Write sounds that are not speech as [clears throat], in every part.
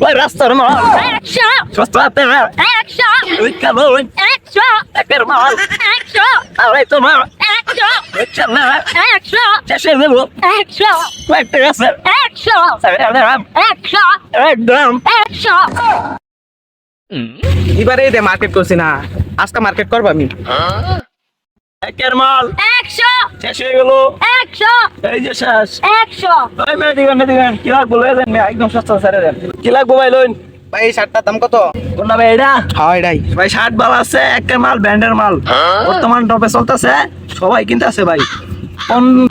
ভাই রাস্তার মাল একশো সস্তাতে মাল একশো ওই কেমন একশো একের মাল একশো আরে তোমার একশো হচ্ছে না একশো শেষে দেবো একশো কয়েকটা আছে একশো একশো একদম একশো এবারে দে মার্কেট করছি না। আজকে মার্কেট করব আমি। একের মাল শেষ হয়ে গেল। একশো। এই যে শেষ। একশো। ভাই মেয়ে দিবেন দিবেন। কি লাগবো লয়ে দেন মেয়ে, একদম সস্তা ছেড়ে দেন। কি লাগবো ভাই লোন ভাই শার্টটার দাম কত? কোনটা ভাই এটা হ্যাঁ এটাই ভাই শার্ট মাল আছে একটা মাল ব্র্যান্ডের মাল। বর্তমান টপে চলতেছে সবাই কিনতে আছে ভাই। পন-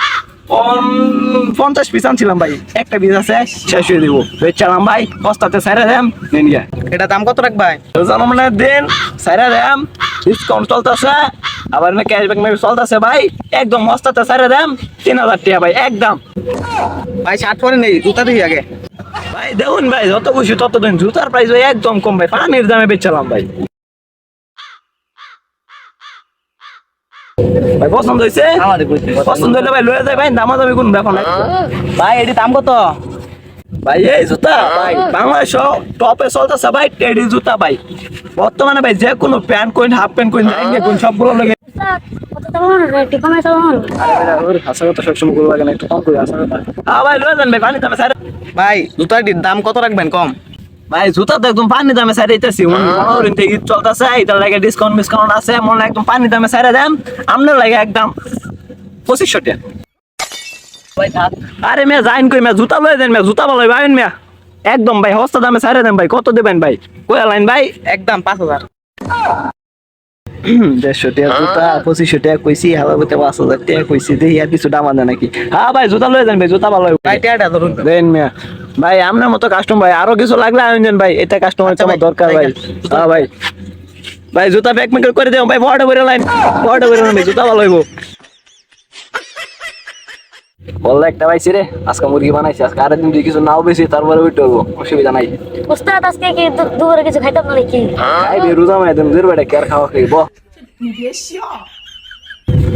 পন- পঞ্চাশ পিস আনছিলাম ভাই। একটা পিস আছে শেষ হয়ে দিব। বেচালাম ভাই বস্তাতে সাইরা দেম নিন এটা দাম কত রাখ ভাই রাখবাই জন্মদিনের দিন সাইরা দেম ডিসকাউন্ট চলতেছে। আবার না ক্যাশব্যাক মেবি চলতেছে ভাই? একদম মস্তাতে সাইরা দাম তিন হাজার টাকা ভাই একদম। ভাই শার্ট পরে নেই জুতা দেখি আগে। ভাই দেখুন ভাই যত খুশি তত দিন জুতার প্রাইস ভাই একদম কম ভাই পানির দামে বেচালাম ভাই। ভাই পছন্দ হয়েছে পছন্দ হলে ভাই লয়ে যায় ভাই দামা দামি কোন ব্যাপার নাই। ভাই এটি দাম কত? ভাই এই জুতা ভাই বাংলাদেশ টপে চলতেছে ভাই টেডি জুতা ভাই। বর্তমানে ভাই যে কোনো প্যান্ট কোন হাফ প্যান্ট কোন জাঙ্গে কোন সবগুলো লাগে ভাই হ্যাঁ পানি দামে কত রাখবেন কম? ভাই জুতা তো একদম পানি দামে সাইড দিতেছি। মনোরঞ্জন ঈদ চলতেছে এটার লাগে ডিসকাউন্ট ডিসকাউন্ট আছে মনে একদম পানি দামে সাইড দেন আপনার লাগে একদম পঁচিশশো টাকা। আরে মেয়ে যাইন কই মেয়ে জুতা লয়ে দেন মেয়ে জুতা ভালো ভাই মেয়া। একদম ভাই হস্তা দামে সাইড দেন ভাই কত দেবেন ভাই? কই লাইন ভাই? একদম পাঁচ হাজার। [clears throat] দেড়শো টাকা জুতা পঁচিশশো টাকা কইছি হালা বলতে পাঁচ হাজার টাকা কইছি দেখি আর কিছু দাম আছে নাকি? হ্যাঁ ভাই জুতা লয়ে যান ভাই জুতা ভালো ভাই টেয়ারটা ধরুন। দেন মিয়া। ভাই আপনার মতো কাস্টমার ভাই আরও কিছু লাগলে আয়োজন ভাই এটা কাস্টমার আচ্ছা আমার দরকার ভাই। হ্যাঁ ভাই। ভাই জুতা প্যাক মেকার করে দেও ভাই বড় করে লাইন বড় করে ভাই জুতা ভালো হইব। বললে একটা পাইছি রে আজকে মুরগি বানাইছি আজকে আরেক দিন কিছু নাও বেশি তারপরে উঠতে হব অসুবিধা নাই। উস্তাদ আজকে কি দুপুরে কিছু খাইতাম না নাকি খাইবি রোজা মাই দিন দূর বেটা কে আর খাওয়া খাইব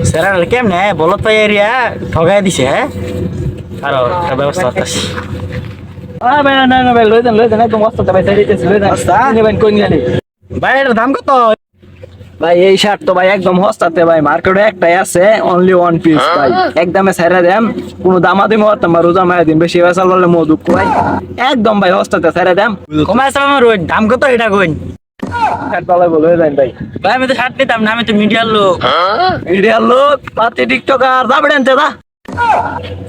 স্যার কেমনে? বলো তো এরিয়া ঠগাই দিছে হ্যাঁ? আরও একটা ব্যবস্থা আছে। আরে ভাই না না ভাই লই দেন লই দেন একদম মস্ত ভাই সাইড দিতেছি লই দেন নেবেন কোন জানি ভাই এটার দাম কত? ভাই এই শার্ট তো ভাই একদম হস্তাতে ভাই মার্কেটে একটাই আছে অনলি ওয়ান পিস ভাই। একদমে সাইরা দেম কোনো দামা দিম হতাম বা রোজা মায়া দিন বেশি বেসাল বললে মো দুঃখ ভাই একদম ভাই হস্তাতে সাইরা দেম। কমাই দাম কত এটা কইন? শার্ট পালাই বলে যাই ভাই। ভাই আমি তো শার্ট নিতাম না আমি তো মিডিয়ার লোক। মিডিয়ার লোক পাতি টিকটকার যাবে আনতে দা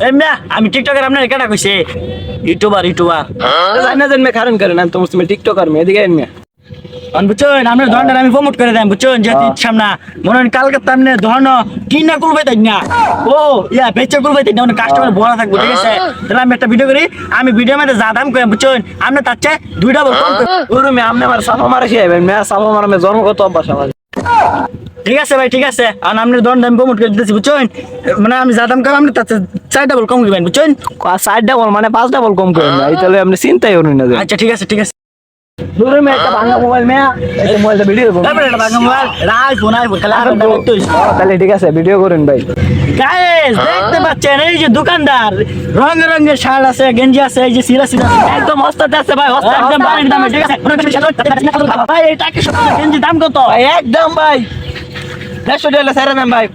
এই মিয়া আমি টিকটকার আপনার কেটা কইছে? YouTuber YouTuber. জানি না জানবে কারণ করেন আমি তোমার তুমি টিকটকার মেয়ে দিকে আনবে অন বুঝছেন আপনার ধরনের আমি প্রমোট করে দেন বুঝছেন? যেহেতু সামনা মনে হয় কালকে তো আপনি ধরন কিনা করবে তাই না। ও ইয়া বেচে করবে তাই না মানে কাস্টমার ভরা থাকব ঠিক আছে? তাহলে আমি একটা ভিডিও করি আমি ভিডিও মধ্যে যা দাম করে বুঝছেন? আপনি তার চেয়ে দুইটা বল কম করে। আপনি আমার সাফা মারা খেয়ে মেয়ে সাফা মারা মেয়ে জন্মগত অভ্যাস আমার? ঠিক আছে ভাই ঠিক আছে। আর আপনি ধরুন আমি প্রমোট করে দিতেছি বুঝছেন? মানে আমি যা দাম করে আপনি তার চেয়ে চার ডাবল কম করবেন বুঝছেন? সাইড ডাবল মানে পাঁচ ডাবল কম করেন না তাহলে আপনি চিন্তাই করুন না আচ্ছা ঠিক আছে ঠিক আছে। দূরে মেয়ে একটা ভাঙা মোবাইল মেয়ে একটা মোবাইলটা ভিডিও দেবো তারপরে এটা বাগান মোবাইল আইফোন আইফোন খালি আইফোন দেখতে হইছে ও, তাহলে ঠিক আছে ভিডিও করুন ভাই গাইস দেখতে পাচ্ছেন এই যে দোকানদার রং রঙের শার্ট আছে গেঞ্জি আছে এই যে সিরা সিরা একদম হস্তাতে আছে ভাই হস্তা একদম বাড়ির দামে ঠিক আছে ভাই এই টাকা সব গেঞ্জি দাম কত ভাই একদম ভাই দেড়শো টাকা স্যার ভাই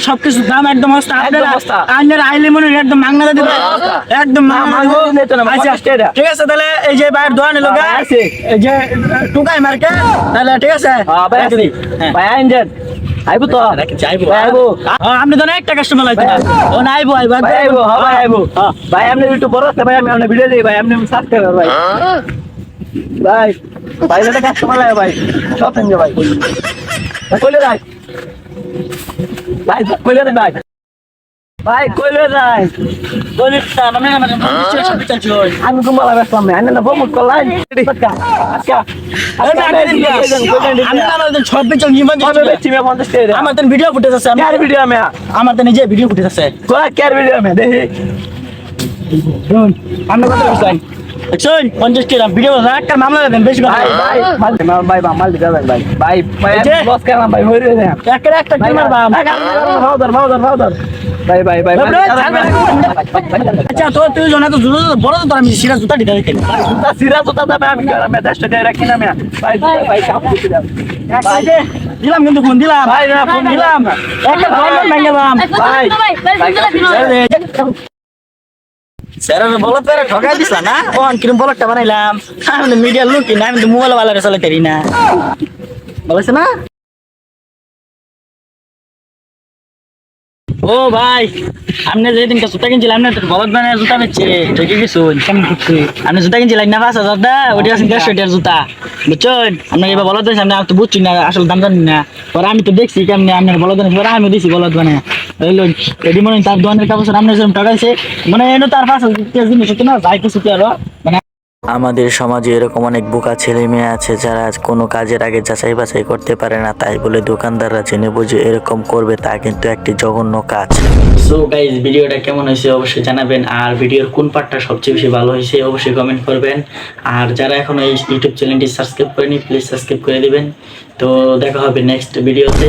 সবকিছু দাম একদম সস্তা। আপনারা আইলে মনে হয় একদম মাংনা দিবে একদম মাংনা মাংনা আচ্ছা। ঠিক আছে তাহলে এই যে হ্যাঁ, guys। আছে। এই যে টুকাই মার্কেট তাহলে ঠিক আছে হ্যাঁ হ্যাঁ। আইবো তো। যাইবো। আইবো। আমি আপনি তো না একটা কাস্টমার লাগবে ও না আইবো আইবো ভাই আইবো হ্যাঁ ভাই আইবো। হ্যাঁ। ভাই আপনি একটু বড় আছে ভাই আমি আপনার ভিডিও দিই ভাই আপনি সাথে ভাই। ভাই ভাই এটা কাস্টমার লাগে ভাই। সব ভাই। ভাই কইলে যাই ভাই। কইলে ভাই। ভাই কইলে যাই? বলি তা, আমি আমার নিশ্চয় সব বিচার জয় আমি কুম্বালা ব্যস্তাম না আইনে না প্রমোট করলাই না, দিন দিয়া। আমি না, আমার সব বিচার জীবন কবে দিচ্ছি। বেচছি মে 50 আমার তো ভিডিও ফুটেজ আছে আমার ভিডিও মে আমার তো নিজে ভিডিও ফুটেজ আছে। কয় ক্যার ভিডিও আমি? দেখি। আমি কথা বেচছেন দেখছেন পঞ্চাশ টাকা ভিডিও একটা মামলা দেন বেশি কথা ভাই ভাই মাল দিতে ভাই ভাই ভাই এই করলাম ভাই হয়ে একটা একটা কি মারবাম ভাউদার ভাউদার ভাউদার ভাই ভাই ভাই আচ্ছা তো তুই জানা তো জুতো বড় তো আমি সিরা জুতা দিতে দেখেন জুতা সিরা জুতা দামে আমি আমি দেশটা দিয়ে রাখি না মিয়া ভাই ভাই কাপ দিতে দাও ভাই যে দিলাম কিন্তু ফোন দিলাম ভাই না ফোন দিলাম একটা ফোন দিলাম ভাই, ভাই, স্যার, আমি বলত পেরে ঠকাই দিছ না? ও কিরম বলতটা বানাইলাম? আমি তো মিডিয়ার লোক কিনা আমি তো মোবাইল বালারে চলে পারি না। বলেছে না? ও ভাই, আপনি যেদিন জুতা কিনছিলাম আপনি তো বলত বানায় জুতা বেচছে ঠকে গেছো কেমন করছি আপনি জুতা কিনছিলেন না পাঁচ হাজার দা? ওটি আছে দেড়শো টাকার জুতা। বুঝছেন? আপনার এবার বলত দিয়েছে আপনি তো বুঝছি না, আসল দাম জানি না। পরে আমি তো দেখছি কেমনি আপনার বানাই পরে আমি দিছি বানায়। রইল এটি মনে তার দোকানের কাপড় আপনার যেরকম মানে এনে তার পাঁচ হাজার জিনিস না, যাই কিছু আরও মানে আমাদের সমাজে এরকম অনেক বোকা ছেলে মেয়ে আছে যারা কোনো কাজের আগে যাচাই বাছাই করতে পারে না, তাই বলে দোকানদাররা জেনে বুঝে এরকম করবে, তা কিন্তু একটি জঘন্য কাজ। সো গাইজ ভিডিওটা কেমন হয়েছে অবশ্যই জানাবেন, আর ভিডিওর কোন পার্টটা সবচেয়ে বেশি ভালো হয়েছে অবশ্যই কমেন্ট করবেন। আর যারা এখন এই ইউটিউব চ্যানেলটি সাবস্ক্রাইব করেনি প্লিজ সাবস্ক্রাইব করে দিবেন। তো দেখা হবে নেক্সট ভিডিওতে